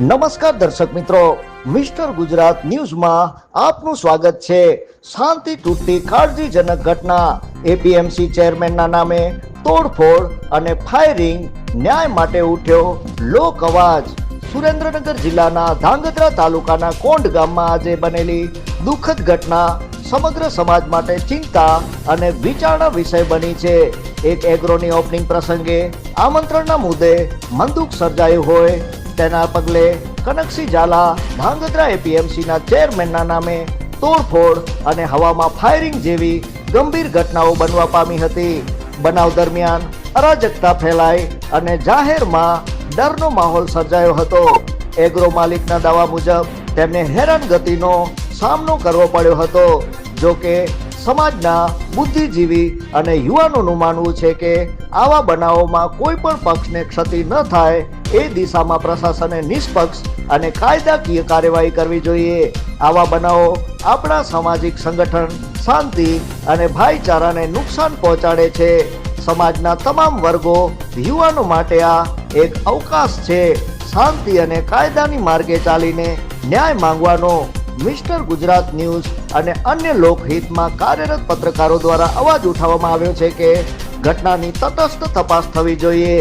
નમસ્કાર દર્શક મિત્રો, મિસ્ટર ગુજરાત ન્યૂઝમાં આપનું સ્વાગત છે. શાંતિ તૂટતી કાળજીજનક ઘટના એપીએમસી ચેરમેનના નામે તોડફોડ અને ફાયરિંગ ન્યાય માટે ઉઠ્યો લોક અવાજ. સુરેન્દ્રનગર જિલ્લાના ધાંગધ્રા તાલુકાના કોંડ ગામમાં આજે બનેલી દુઃખદ ઘટના સમગ્ર સમાજ માટે ચિંતા અને વિચારણા વિષય બની છે. એક એગ્રોની ઓપનિંગ પ્રસંગે આમંત્રણના મુદ્દે મંદુક સર્જાયું હોય તેના પગલે કનકસિંહ ઝાલા, ધાંગધ્રા એપીએમસીના ચેરમેનના નામે તોડફોડ અને હવામાં ફાયરિંગ જેવી ગંભીર ઘટનાઓ બનવા પામી હતી. બનાવ દરમિયાન અરાજકતા ફેલાઈ અને જાહેરમાં ડરનો માહોલ સર્જાયો હતો. એગ્રો માલિકના દાવા મુજબ, તેમને હેરાનગતિનો સામનો કરવો પડ્યો હતો. જો કે સમાજના બુદ્ધિજીવી અને યુવાનોનું માનવું છે કે આવા બનાવોમાં કોઈ પણ પક્ષને ક્ષતિ ન થાય એ દિશામાં પ્રશાસને નિષ્પક્ષ અને કાયદાકીય કાર્યવાહી કરવી જોઈએ. આવા બનાવો આપણા સામાજિક સંગઠન, શાંતિ અને ભાઈચારાને નુકસાન પહોંચાડે છે. સમાજના તમામ વર્ગો યુવાનો માટે આ એક અવકાશ છે. શાંતિ અને કાયદાની માર્ગે ચાલીને ન્યાય માંગવાનો મિસ્ટર ગુજરાત ન્યૂઝ અને અન્ય લોકહિતમાં કાર્યરત પત્રકારો દ્વારા અવાજ ઉઠાવવામાં આવ્યો છે કે ઘટનાની તટસ્થ તપાસ થવી જોઈએ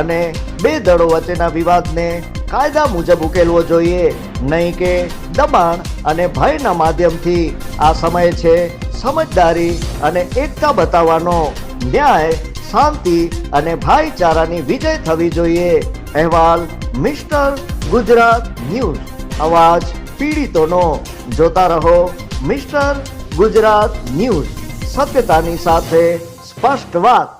અને બે દળો વચ્ચેના વિવાદને કાયદા મુજબ ઉકેલવો જોઈએ. નહીં કે દબાણ અને ભયના માધ્યમથી આ સમય છે સમજદારી અને એકતા બતાવવાનો. ન્યાય, શાંતિ અને ભાઈચારાની વિજય થવી જોઈએ. અહેવાલ, મિસ્ટર ગુજરાત ન્યૂઝ. અવાજ પીડિતોનો જોતા રહો મિસ્ટર ગુજરાત ન્યૂઝ. સત્યતાની સાથે સ્પષ્ટ વાત.